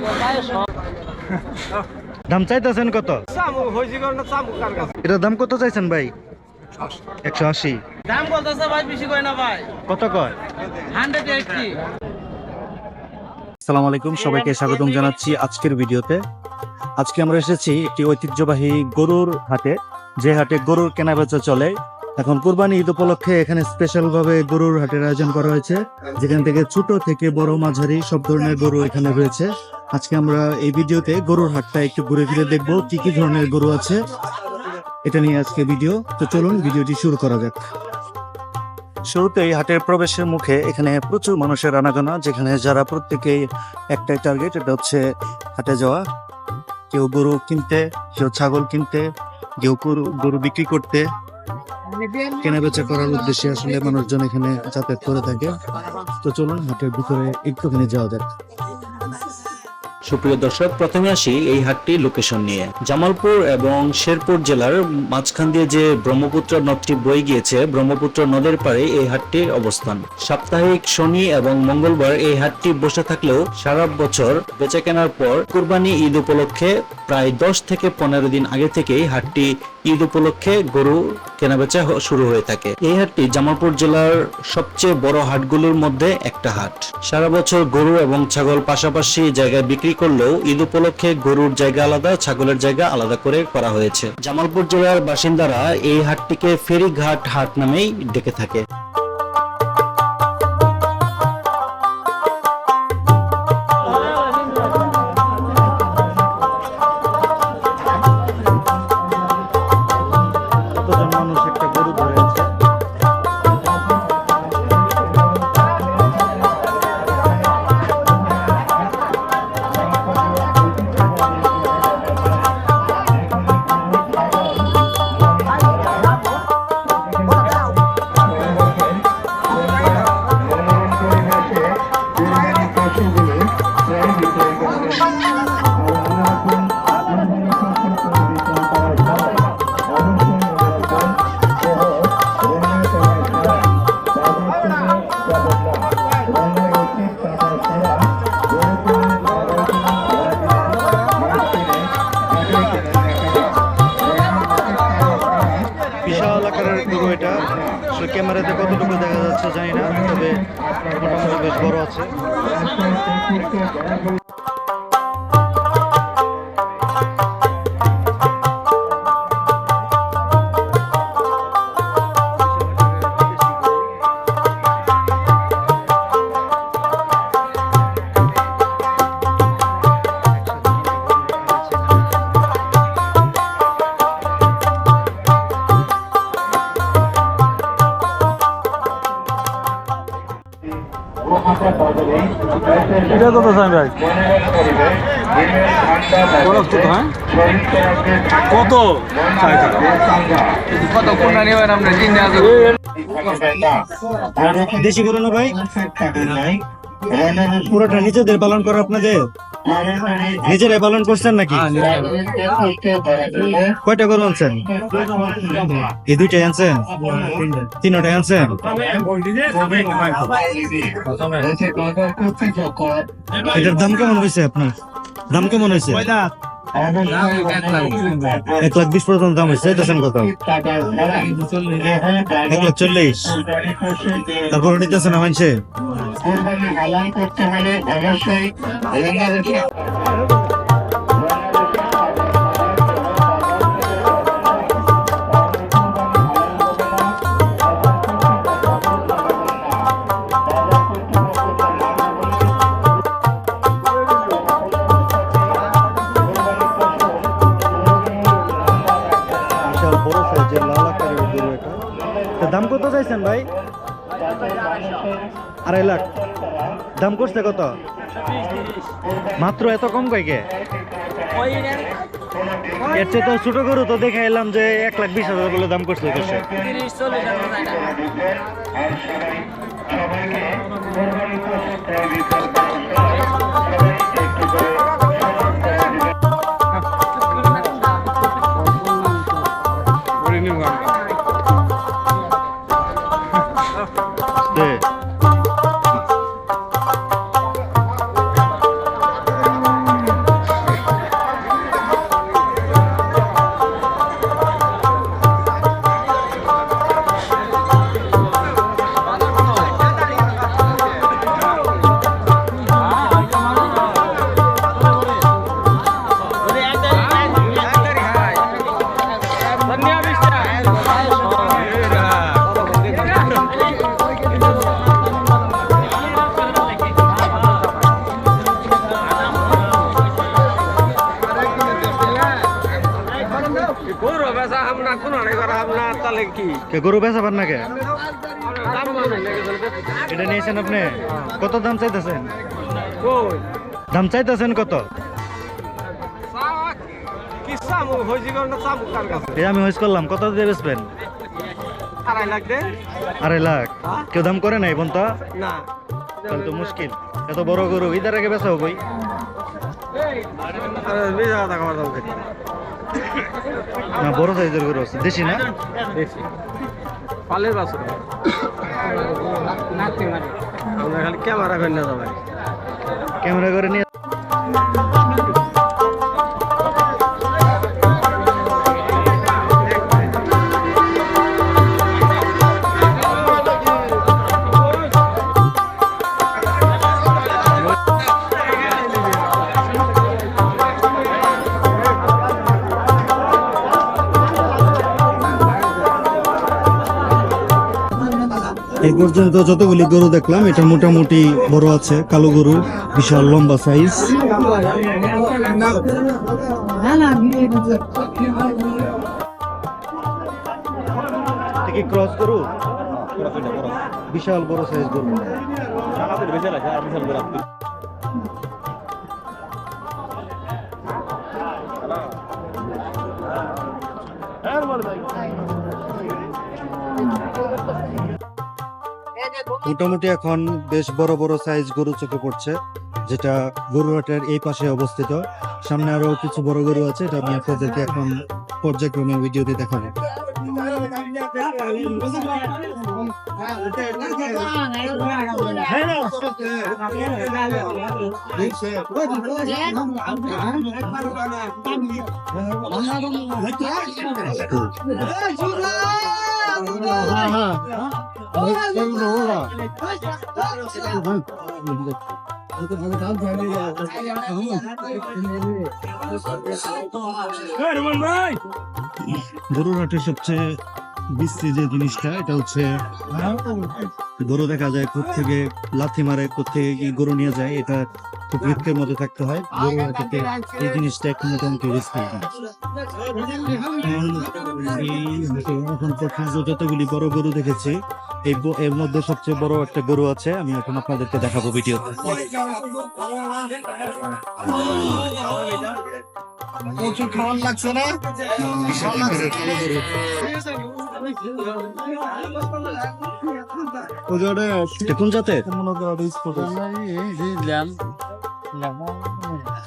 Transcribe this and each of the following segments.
দাম চাইতেছেন কত? এটার দাম কত চাইছেন ভাই? একশো আশি। দাম বলতেছে ভাই বেশি কয় না ভাই? কত কয়? Hundred eighty. আসসালামু আলাইকুম সবাইকে স্বাগতম জানাচ্ছি আজকের ভিডিওতে। আজকে আমরা এসেছি একটি ঐতিহ্যবাহী গরুর হাটে। যে হাটে গরুর কেনা বেচা চলে এখন কুরবানি ঈদ উপলক্ষে এখানে স্পেশাল ভাবে গরুর হাটের আয়োজন করা হয়েছে। যেখান থেকে ছোট থেকে বড় মাঝারি সব ধরনের গরু এখানে রয়েছে। আজকে আমরা এই ভিডিওতে গরুর হাটটা একটু ঘুরে ফিরে দেখব, কি কি ধরনের গরু আছে। এটা নিয়ে আজকে ভিডিও। তো চলুন ভিডিওটি শুরু করা যাক। শুরুতেই হাটের প্রবেশের মুখে এখানে প্রচুর মানুষের আনাগোনা, যেখানে যারা প্রত্যেকেই একটাই টার্গেট এটা হচ্ছে হাটে যাওয়া। কেউ গরু কিনতে, কেউ ছাগল কিনতে, কেউ গরু গরু বিক্রি করতে। কেনা বেচা করার উদ্দেশ্যে আসলে মানুষজন এখানে যাতায়াত করে থাকে। তো চলুন, হাটের ভিতরে একটুখানি যাওয়া যাক। সুপ্রিয় দর্শক, প্রথমে আসি এই হাটটি লোকেশন নিয়ে। জামালপুর এবং শেরপুর জেলার মাঝখান দিয়ে যে ব্রহ্মপুত্র নদটি বয়ে গিয়েছে, ব্রহ্মপুত্র নদের পাড়ে এই হাটটির অবস্থান। সাপ্তাহিক শনি এবং মঙ্গলবার এই হাটটি বসে থাকলেও সারা বছর বেচা কেনার পর কুরবানি ঈদ উপলক্ষে প্রায় দশ থেকে পনেরো দিন আগে থেকেই হাটটি ঈদ উপলক্ষে গরু কেনাবেচা শুরু হয়ে থাকে। এই হাটটি জামালপুর জেলার সবচেয়ে বড় হাটগুলোর মধ্যে একটা হাট। সারা বছর গরু এবং ছাগল পাশাপাশি জায়গায় বিক্রি করলেও ঈদ উপলক্ষে গরুর জায়গা আলাদা, ছাগলের জায়গা আলাদা করে করা হয়েছে। জামালপুর জেলার বাসিন্দারা এই হাটটিকে ফেরিঘাট হাট নামেই ডেকে থাকে। কত? হ্যাঁ কত কত কোনটা নিবেন আপনি? তিন দেশি গরু না ভাই? পুরোটা নিজেদের পালন করে আপনাদের? নিজেরাই পালন করছেন নাকি? কয়টা গরু আনছেন? এই দুইটাই আনছেন? তিনটাই আনছেন? এটার দাম কেমন হয়েছে আপনার? দাম কেমন হয়েছে? এক লাখ বিশ পর্যন্ত দাম হয়েছে দেখেন কত? এক লাখ চল্লিশ তারপর নিতেছেন মানছে কত চাইছেন ভাই? আড়াই লাখ। দাম করছে কত? মাত্র এত কম কয়কে এর চেয়ে তো ছোট গরু তো দেখে এলাম যে এক লাখ বিশ হাজার বলে দাম করছে করছে কি? গরু বেচাবার না কে এটা নিয়েছেন আপনি? কত দাম চাইতেছেন? দাম চাইতেছেন কত? হইজি আমি হইস করলাম কত দিয়ে বেচবেন? আড়াই লাখ আড়াই লাখ? কেউ দাম করে নাই বোন তো? না। তাহলে তো মুশকিল। এত বড় গরু ঈদের আগে বেচা হবই। না বড় সাইজের গরু আছে। দেশি না? দেশি। পালের বাসুর আমরা খালি ক্যামেরা করে না যাবে। ক্যামেরা করে নিয়ে এই পর্যন্ত যতগুলি গরু দেখলাম এটা মোটামুটি বড় আছে কালো গরু বিশাল লম্বা সাইজ কি ক্রস গরু? বিশাল বড় সাইজ গরু। মোটামুটি এখন বেশ বড় বড় সাইজ গরু চোখে পড়ছে, যেটা গরুহাটের এই পাশে অবস্থিত। সামনে আরও কিছু বড় গরু আছে, এটা আমি আপনাদেরকে এখন পর্যায়ক্রমে ভিডিওতে দেখাবো। গরুর হাটের সবচেয়ে বিশ্রী যে জিনিসটা এটা হচ্ছে গরু দেখা যায় কোথ থেকে লাথি মারে কোথ থেকে কি গরু নিয়ে যায় এটা খুব রিস্কের মধ্যে থাকতে হয়। গরু হাটেতে এই জিনিসটা একটু মোটামুটি রিস্কি এখন পর্যন্ত যতগুলি বড় গরু দেখেছি এই এর মধ্যে সবচেয়ে বড় একটা গরু আছে আমি এখন আপনাদেরকে দেখাবো ভিডিওতে এটা কোন জাতের?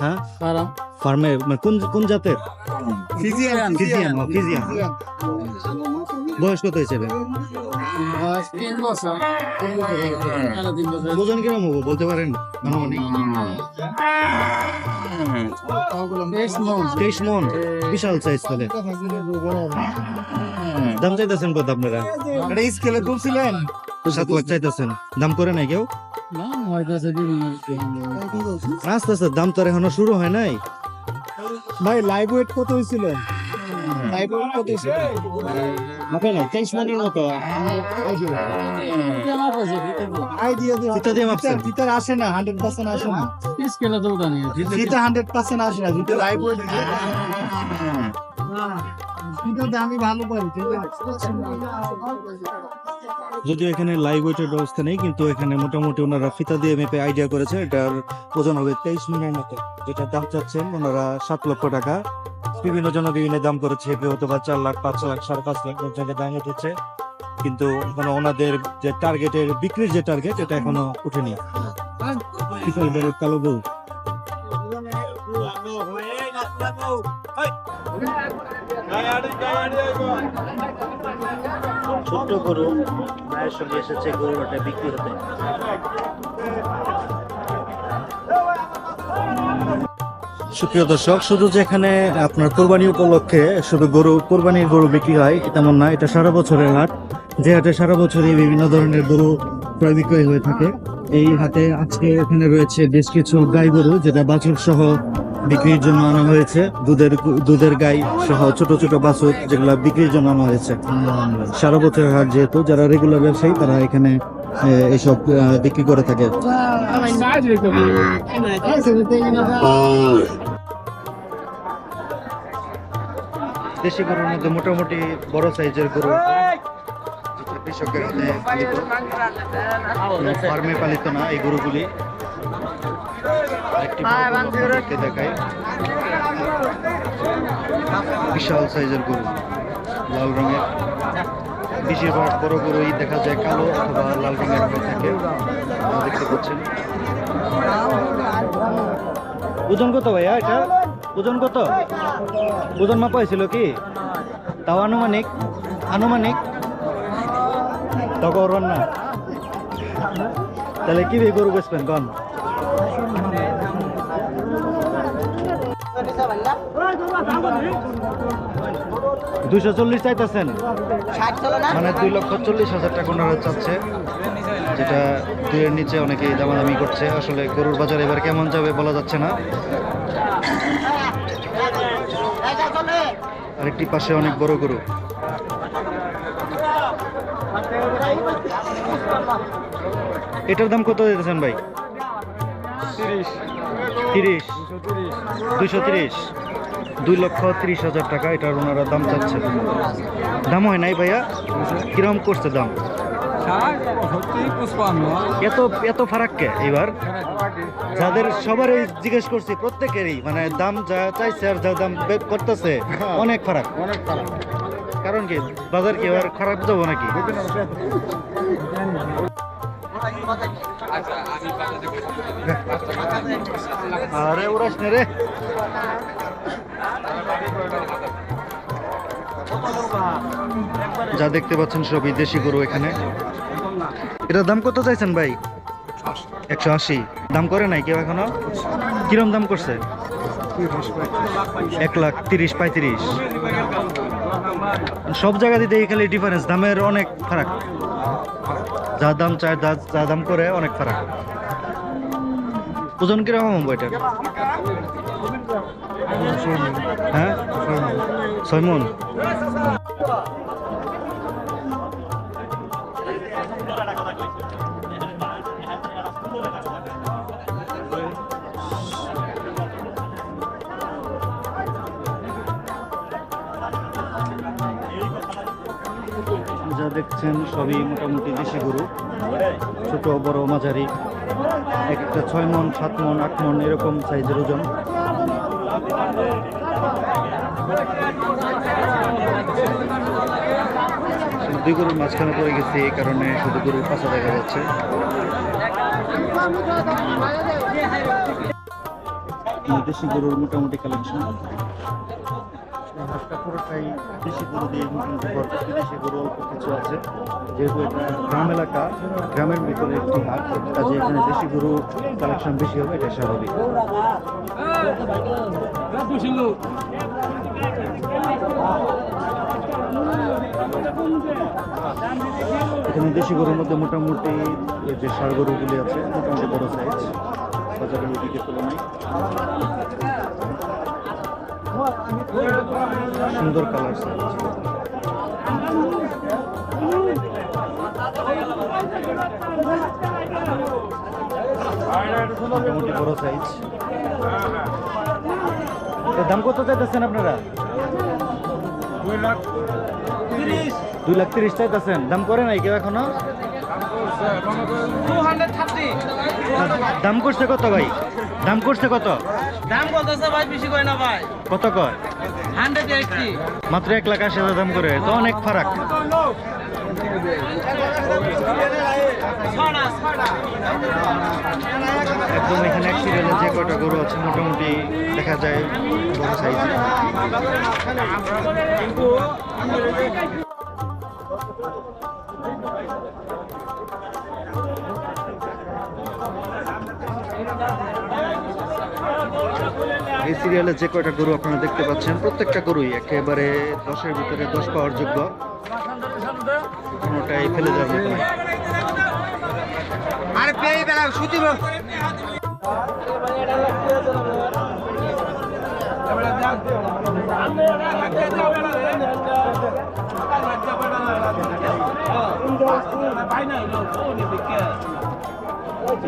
হ্যাঁ? ফার্মে। মানে কোন কোন জাতের? ফিজিয়ান ফিজিয়ান ও, ফিজিয়ান। বয়স কত হয়েছে? ওজন কীরকম হব বলতে পারেন? তেইশ মন। বিশাল সাইজ তাহলে। দাম চাইতেছেন কত আপনারা? এটা স্কেলে তুলছিলেন সাত লাখ চাইতেছেন। দাম করে নাই কেউ? আস্তে আস্তে দাম তো এখনও শুরু হয় নাই। ভাই লাইভ ওয়েট কত হয়েছিল? লাইভ ওয়েট কত হয়েছিল? তেইশ মনের মতো। আইডিয়া দিয়ে ফিতা দিয়ে মাপছেন? ভিতরে আসে না হান্ড্রেড পার্সেন্ট আসে না। ফিতা হান্ড্রেড পার্সেন্ট আসে না ভিতরে লাইভ ওয়েট ফিতাতে আমি ভালো পারি ঠিক আছে? যদিও এখানে লাইভ ওয়েটের ব্যবস্থা নেই কিন্তু এখানে মোটামুটি ওনারা ফিতা দিয়ে মেপে আইডিয়া করেছে এটার ওজন হবে তেইশ মিনের মতো যেটা দাম চাচ্ছেন ওনারা সাত লক্ষ টাকা বিভিন্ন জন বিভিন্ন দাম করেছে হয়তো বা চার লাখ পাঁচ লাখ সাড়ে পাঁচ লাখ পর্যন্ত দাম উঠেছে কিন্তু এখনও ওনাদের যে টার্গেটের বিক্রির যে টার্গেট এটা এখনও উঠেনি কালো বউ ছোট্ট গরু মায়ের সঙ্গে এসেছে, গরুটা বিক্রি হতে। সুপ্রিয় দর্শক, শুধু যে এখানে আপনার কোরবানি উপলক্ষে শুধু গরু, কোরবানির গরু বিক্রি হয় তেমন না, এটা সারা বছরের হাট। যে হাটে সারা বছরই বিভিন্ন ধরনের গরু ক্রয় বিক্রয় হয়ে থাকে। এই হাটে আজকে এখানে রয়েছে বেশ কিছু গাই গরু, যেটা বাছুর সহ বিক্রির জন্য আনা হয়েছে। দুধের দুধের গাই সহ ছোট ছোট বাছুর যেগুলো বিক্রির জন্য আনা হয়েছে। সারা বছরের হাট যেহেতু, যারা রেগুলার ব্যবসায়ী, তারা এখানে এসব বিক্রি করে থাকে। দেশি গরুর মধ্যে মোটামুটি বড় সাইজের গরু কৃষকের ফার্মে পালিত না এই গরুগুলি। বিশাল সাইজের গরু, লাল রঙের। বেশিরভাগ বড় গরুই দেখা যায় কালো অথবা লাল রঙের হয়ে থাকে। দেখতে পাচ্ছেন। ওজন কত ভাইয়া এটা? ওজন কত? ওজন মাপা হয়েছিল কি? তাও আনুমানিক? আনুমানিক? তাও করবেন না তাহলে কি গরু বেচবেন? কন। দুশো চল্লিশ চাইতেছেন? মানে দুই লক্ষ চল্লিশ হাজার টাকা ওনারা চাচ্ছে যেটা দুইয়ের নিচে অনেকেই দামাদামি করছে। আসলে গরুর বাজার এবার কেমন যাবে বলা যাচ্ছে না। আরেকটি পাশে অনেক বড় গরু। এটার দাম কত দিতেছেন ভাই? তিরিশ। তিরিশ। দুশো দুইশো তিরিশ। দুই লক্ষ তিরিশ হাজার টাকা এটার ওনারা দাম চাচ্ছে। দাম হয় নাই ভাইয়া? কীরকম করছে দাম? এত এত ফারাক কে এবার যাদের সবারই জিজ্ঞেস করছি প্রত্যেকেরই মানে দাম যা চাইছে আর যা দাম করতেছে অনেক ফারাক। অনেক খারাপ কারণ কি? বাজার কি এবার খারাপ যাব নাকি? আরে উড়াস রে। যা দেখতে পাচ্ছেন সব দেশি গরু এখানে। এটার দাম কত চাইছেন ভাই? একশো আশি। দাম করে নাই কেউ এখনও? কিরম দাম করছে? এক লাখ তিরিশ, পঁয়ত্রিশ। সব জায়গা দিতে খালি ডিফারেন্স দামের অনেক ফারাক। যা দাম চায়, যা দাম করে, অনেক ফারাক। ওজন কীরকম হবে এটার হ্যাঁ ছয় মন যা দেখছেন সবই মোটামুটি দেশি গরু। ছোট, বড়, মাঝারি। একটা ছয় মন, সাত মন, আট মন এরকম সাইজের ওজন। দুই গরুর মাঝখানে পড়ে গেছে, এই কারণে শুধু গরুর পাশা দেখা যাচ্ছে। দেশি গরুর মোটামুটি কালেকশন পুরোটাই দেশি গরু দিয়ে মোটামুটি দেশি গরু কিছু আছে। যেহেতু এটা গ্রাম এলাকা, গ্রামের ভিতরে একটি হাট, কাজে এখানে দেশি গরু কালেকশন বেশি হবে, এটা স্বাভাবিক। এখানে দেশি গরুর মধ্যে মোটামুটি যে ষাড় গরুগুলি আছে, মোটামুটি বড় সাইজ বাজারের ওদিকে তুলনায়। সুন্দর কালার সাইজ মোটামুটি বড় সাইজ দাম কত চাইতেছেন আপনারা? দুই লাখ তিরিশ চাইতেছেন। দাম করে নাই কেউ এখনও? দাম করছে কত ভাই? দাম করছে কত? দাম কত ভাই বেশি করে না ভাই। কত কয়? মাত্র এক লাখ আশি হাজার দাম করে। তো অনেক ফারাক। একদম এখানে এক যে কয়টা গরু আছে, মোটামুটি দেখা যায় বড় সাইজ এই সিরিয়ালে যে কয়টা গরু আপনারা দেখতে পাচ্ছেন, প্রত্যেকটা গরুই একেবারে দশের ভিতরে দশ পাওয়ার যোগ্য। কোনোটাই ফেলে যাবে না আরে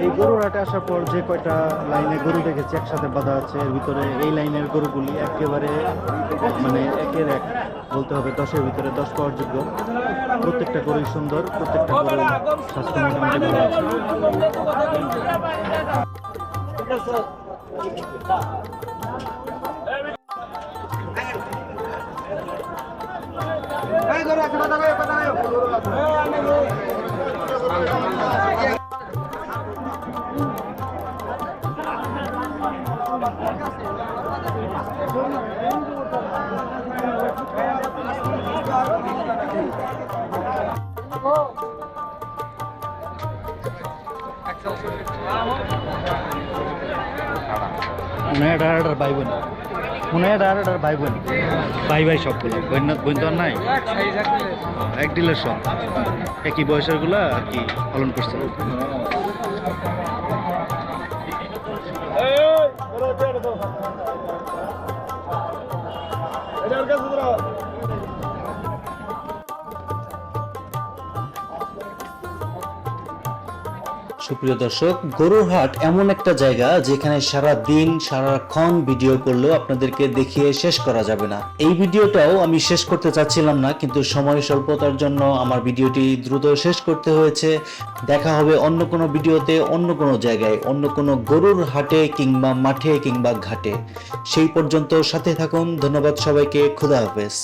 এই গরুর হাটে আসার পর যে কয়টা লাইনে গরু দেখেছি একসাথে বাঁধা আছে, এর ভিতরে এই লাইনের গরুগুলি একেবারে মানে একের এক বলতে হবে দশের ভিতরে দশ পাওয়ার যোগ্য। প্রত্যেকটা গরুই সুন্দর প্রত্যেকটা গরু মনে এটা ভাই বোন। মনে এটা ভাই বোন। ভাই ভাই সবগুলো। বোন বোন তো আর নাই? এক ডিলের সব একই বয়সের কি পালন করছে? সুপ্রিয় দর্শক গরুর হাট এমন একটা জায়গা যেখানে সারা দিন সারাক্ষণ ভিডিও করলেও আপনাদেরকে দেখিয়ে শেষ করা যাবে না। এই ভিডিওটাও আমি শেষ করতে চাচ্ছিলাম না, কিন্তু সময় স্বল্পতার জন্য আমার ভিডিওটি দ্রুত শেষ করতে হয়েছে। দেখা হবে অন্য কোনো ভিডিওতে অন্য কোনো জায়গায়, অন্য কোনো গরুর হাটে কিংবা মাঠে কিংবা ঘাটে। সেই পর্যন্ত সাথে থাকুন। ধন্যবাদ সবাইকে। খুদা হাফেজ।